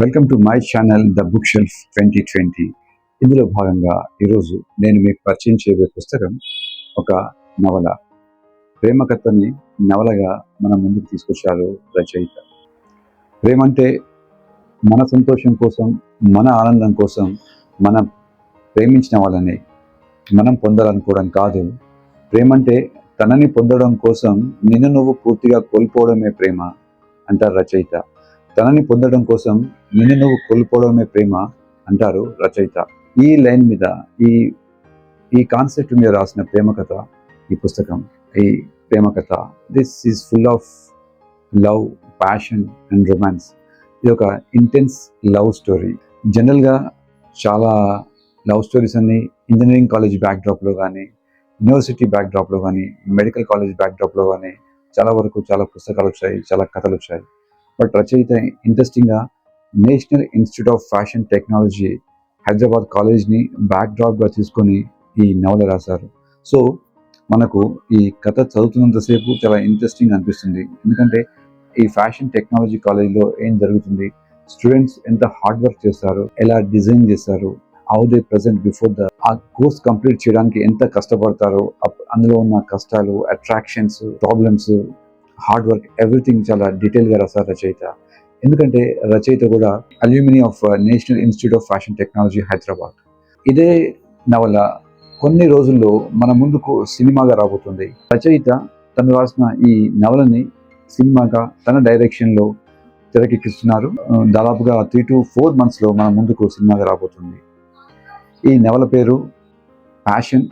Welcome to my channel the book shelf twenty twenty. ఇందులో భాగంగా ఈరోజు నేను మీకు పరిచయం చేయబోయే పుస్తకం ఒక నవల. ప్రేమ కథని నవలగా మన ముందుకు తీసుకొచ్చారు రచయిత. ప్రేమ అంటే మన సంతోషం కోసం మన ఆనందం కోసం మనం ప్రేమించిన వాళ్ళని మనం పొందాలనుకోవడం కాదు. ప్రేమ అంటే తనని పొందడం కోసం నిన్ను నువ్వు పూర్తిగా కోల్పోవడమే ప్రేమ అంటారు రచయిత. తనని పొందడం కోసం నిన్ను నువ్వు కోల్పోవడమే ప్రేమ అంటారు రచయిత. ఈ లైన్ మీద ఈ ఈ కాన్సెప్ట్ మీద రాసిన ప్రేమ కథ ఈ పుస్తకం. ఈ ప్రేమ కథ. This is full of love passion and romance ఇది ఒక ఇంటెన్స్ లవ్ స్టోరీ జనరల్గా చాలా లవ్ స్టోరీస్ అన్ని ఇంజనీరింగ్ కాలేజ్ బ్యాక్డ్రాప్లో కానీ యూనివర్సిటీ బ్యాక్డ్రాప్లో కానీ మెడికల్ కాలేజ్ బ్యాక్డ్రాప్లో కానీ చాలా వరకు చాలా పుస్తకాలు వచ్చాయి చాలా కథలు వచ్చాయి. బట్ రచయిత ఇంట్రెస్టింగ్గా National Institute of Fashion Technology Hyderabad కాలేజ్ని బ్యాక్డ్రాప్గా తీసుకొని ఈ నవల రాశారు. సో మనకు ఈ కథ చదువుతున్నంతసేపు చాలా ఇంట్రెస్టింగ్ అనిపిస్తుంది. ఎందుకంటే ఈ ఫ్యాషన్ టెక్నాలజీ కాలేజ్లో ఏం జరుగుతుంది? స్టూడెంట్స్ ఎంత హార్డ్ వర్క్ చేస్తారు? ఎలా డిజైన్ చేస్తారు? How they present before the uh course complete చేయడానికి ఎంత కష్టపడతారో? అందులో ఉన్న కష్టాలు attractions problems hard work everything చాలా డీటెయిల్గా రాశారు రచయిత. ఎందుకంటే రచయిత కూడా alumni of National Institute of Fashion Technology Hyderabad. ఇదే నవల కొన్ని రోజుల్లో మన ముందుకు సినిమాగా రాబోతుంది. రచయిత తను రాసిన ఈ నవలని సినిమాగా తన డైరెక్షన్లో తెరకెక్కిస్తున్నారు. దాదాపుగా త్రీ టు ఫోర్ మంత్స్లో మన ముందుకు సినిమాగా రాబోతుంది. ఈ నవల పేరు ప్యాషన్.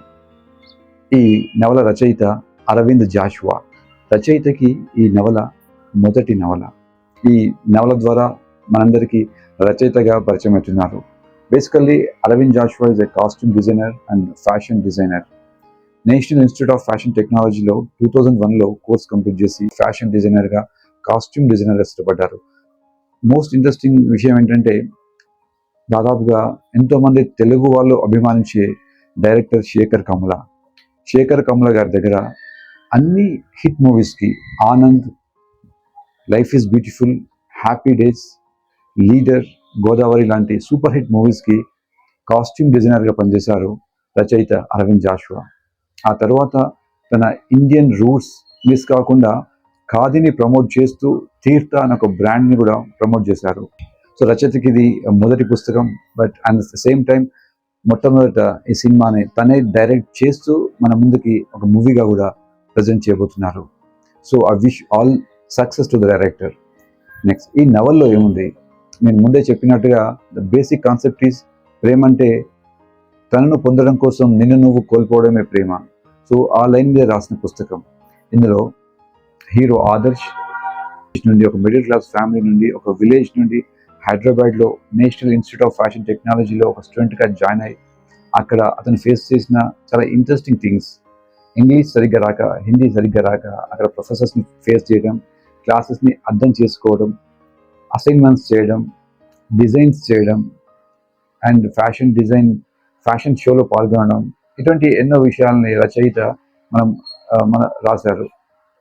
ఈ నవల రచయిత అరవింద్ జాషువా. రచయితకి ఈ నవల మొదటి నవల. ఈ నవల ద్వారా మనందరికీ రచయితగా పరిచయం అవుతున్నారు. Basically Arvind Joshua is a costume designer and fashion designer National Institute of Fashion టెక్నాలజీలో టూ థౌజండ్ వన్లో కోర్స్ కంప్లీట్ చేసి ఫ్యాషన్ డిజైనర్గా కాస్ట్యూమ్ డిజైనర్గా స్థిరపడ్డారు. మోస్ట్ ఇంట్రెస్టింగ్ విషయం ఏంటంటే దాదాపుగా ఎంతోమంది తెలుగు వాళ్ళు అభిమానించే డైరెక్టర్ శేఖర్ కమల. శేఖర్ కమల గారి దగ్గర అన్ని హిట్ మూవీస్కి Anand life is beautiful happy days leader Godavari లాంటి సూపర్ హిట్ మూవీస్కి కాస్ట్యూమ్ డిజైనర్గా పనిచేశారు రచయిత అరవింద్ జాషువా. ఆ తర్వాత తన ఇండియన్ రూట్స్ మిస్ కాకుండా ఖాదీని ప్రమోట్ చేస్తూ తీర్థ అనే ఒక బ్రాండ్ని కూడా ప్రమోట్ చేశారు. సో రచయితకి ఇది మొదటి పుస్తకం but at the same time మొట్టమొదట ఈ సినిమాని తనే డైరెక్ట్ చేస్తూ మన ముందుకి ఒక మూవీగా కూడా ప్రజెంట్ చేయబోతున్నారు. So I wish all success to the director. Next ఈ నవల్లో ఏముంది? నేను ముందే చెప్పినట్టుగా ద బేసిక్ కాన్సెప్ట్ ఈస్ ప్రేమ అంటే తనను పొందడం కోసం నిన్ను నువ్వు కోల్పోవడమే ప్రేమ. సో ఆ లైన్ మీద రాసిన పుస్తకం. ఇందులో హీరో ఆదర్శ్ నుండి ఒక మిడిల్ క్లాస్ ఫ్యామిలీ నుండి ఒక విలేజ్ నుండి హైదరాబాద్లో నేషనల్ ఇన్స్టిట్యూట్ ఆఫ్ ఫ్యాషన్ టెక్నాలజీలో ఒక స్టూడెంట్గా జాయిన్ అయ్యి అక్కడ అతను ఫేస్ చేసిన చాలా ఇంట్రెస్టింగ్ థింగ్స్ ఇంగ్లీష్ సరిగ్గా రాక హిందీ సరిగ్గా రాక అక్కడ ప్రొఫెసర్స్ని ఫేస్ చేయడం క్లాసెస్ని అర్థం చేసుకోవడం అసైన్మెంట్స్ చేయడం డిజైన్స్ చేయడం అండ్ ఫ్యాషన్ డిజైన్ ఫ్యాషన్ షోలో పాల్గొనడం ఇటువంటి ఎన్నో విషయాలని రచయిత మనం మన రాశారు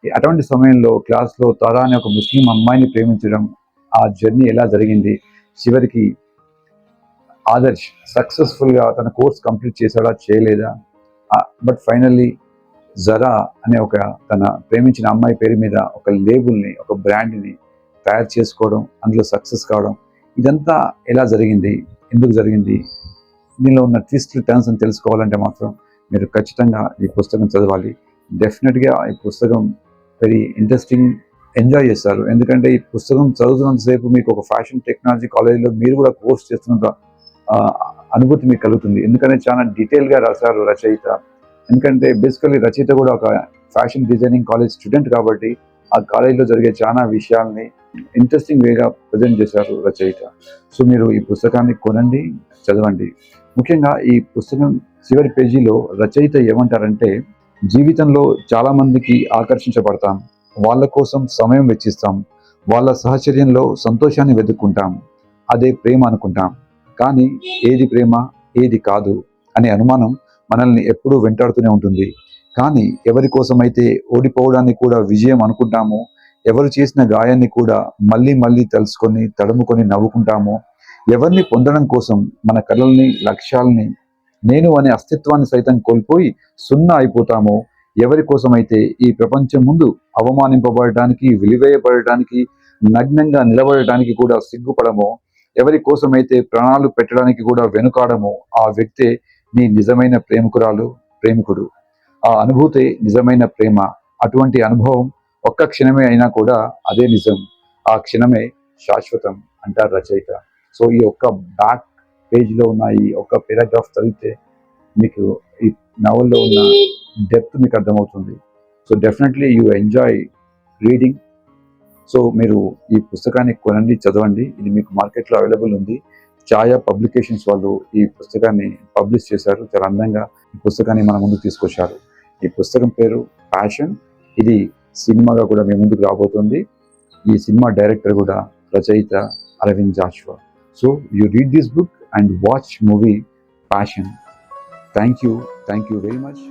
ఈ- అటువంటి సమయంలో క్లాస్లో తారా అనే ఒక ముస్లిం అమ్మాయిని ప్రేమించడం ఆ జర్నీ ఎలా జరిగింది చివరికి ఆదర్శ్ సక్సెస్ఫుల్గా తన కోర్స్ కంప్లీట్ చేశాడా చేయలేదా బట్ ఫైనల్లీ జరా అనే ఒక తన ప్రేమించిన అమ్మాయి పేరు మీద ఒక లేబుల్ని ఒక బ్రాండ్ని తయారు చేసుకోవడం అందులో సక్సెస్ కావడం ఇదంతా ఎలా జరిగింది? ఎందుకు జరిగింది? దీనిలో ఉన్న ట్విస్ట్ టర్న్స్ అని తెలుసుకోవాలంటే మాత్రం మీరు ఖచ్చితంగా ఈ పుస్తకం చదవాలి. డెఫినెట్గా ఈ పుస్తకం వెరీ ఇంట్రెస్టింగ్ ఎంజాయ్ చేస్తారు. ఎందుకంటే ఈ పుస్తకం చదువుతున్నంతసేపు మీకు ఒక ఫ్యాషన్ టెక్నాలజీ కాలేజీలో మీరు కూడా కోర్స్ చేస్తున్నంత అనుభూతి మీకు కలుగుతుంది. ఎందుకంటే చాలా డీటెయిల్గా రాశారు రచయిత ఎందుకంటే బేసికలీ రచయిత కూడా ఒక ఫ్యాషన్ డిజైనింగ్ కాలేజ్ స్టూడెంట్ కాబట్టి ఆ కాలేజీలో జరిగే చాలా విషయాల్ని ఇంట్రెస్టింగ్ వేగా ప్రజెంట్ చేశారు రచయిత. సో మీరు ఈ పుస్తకాన్ని కొనండి చదవండి. ముఖ్యంగా ఈ పుస్తకం చివరి పేజీలో రచయిత ఏమంటారంటే జీవితంలో చాలామందికి ఆకర్షించబడతాం వాళ్ళ కోసం సమయం వెచ్చిస్తాం వాళ్ళ సహచర్యంలో సంతోషాన్ని వెతుక్కుంటాం అదే ప్రేమ అనుకుంటాం. కానీ ఏది ప్రేమ ఏది కాదు అనే అనుమానం మనల్ని ఎప్పుడూ వెంటాడుతూనే ఉంటుంది. కానీ ఎవరి కోసమైతే ఓడిపోవడాన్ని కూడా విజయం అనుకుంటామో ఎవరు చేసిన గాయాన్ని కూడా మళ్ళీ మళ్ళీ తలుసుకొని తడుముకొని నవ్వుకుంటామో ఎవరిని పొందడం కోసం మన కళల్ని లక్ష్యాలని నేను అనే అస్తిత్వాన్ని సైతం కోల్పోయి సున్నా అయిపోతామో ఎవరి కోసమైతే ఈ ప్రపంచం ముందు అవమానింపబడటానికి విలువేయబడటానికి నగ్నంగా నిలబడటానికి కూడా సిగ్గుపడమో ఎవరి కోసమైతే ప్రాణాలు పెట్టడానికి కూడా వెనుకాడమో ఆ వ్యక్తే నీ నిజమైన ప్రేమికురాలు ప్రేమికుడు. ఆ అనుభూతే నిజమైన ప్రేమ అటువంటి అనుభవం ఒక్క క్షణమే అయినా కూడా అదే నిజం. ఆ క్షణమే శాశ్వతం అంటారు రచయిత. సో ఈ ఒక్క బ్యాక్ పేజ్లో ఉన్న ఈ ఒక్క పేరాగ్రాఫ్ చదివితే మీకు ఈ నవల్లో ఉన్న డెప్త్ మీకు అర్థమవుతుంది. So definitely you enjoy reading so మీరు ఈ పుస్తకాన్ని కొనండి చదవండి. ఇది మీకు మార్కెట్లో అవైలబుల్ ఉంది. ఛాయా పబ్లికేషన్స్ వాళ్ళు ఈ పుస్తకాన్ని పబ్లిష్ చేశారు. చాలా అందంగా ఈ పుస్తకాన్ని మన ముందుకు తీసుకొచ్చారు. ఈ పుస్తకం పేరు ప్యాషన్ ఇది సినిమాగా కూడా మీ ముందుకు రాబోతుంది. ఈ సినిమా డైరెక్టర్ కూడా రచయిత Arvind Joshua so you read this book and watch movie passion thank you thank you very much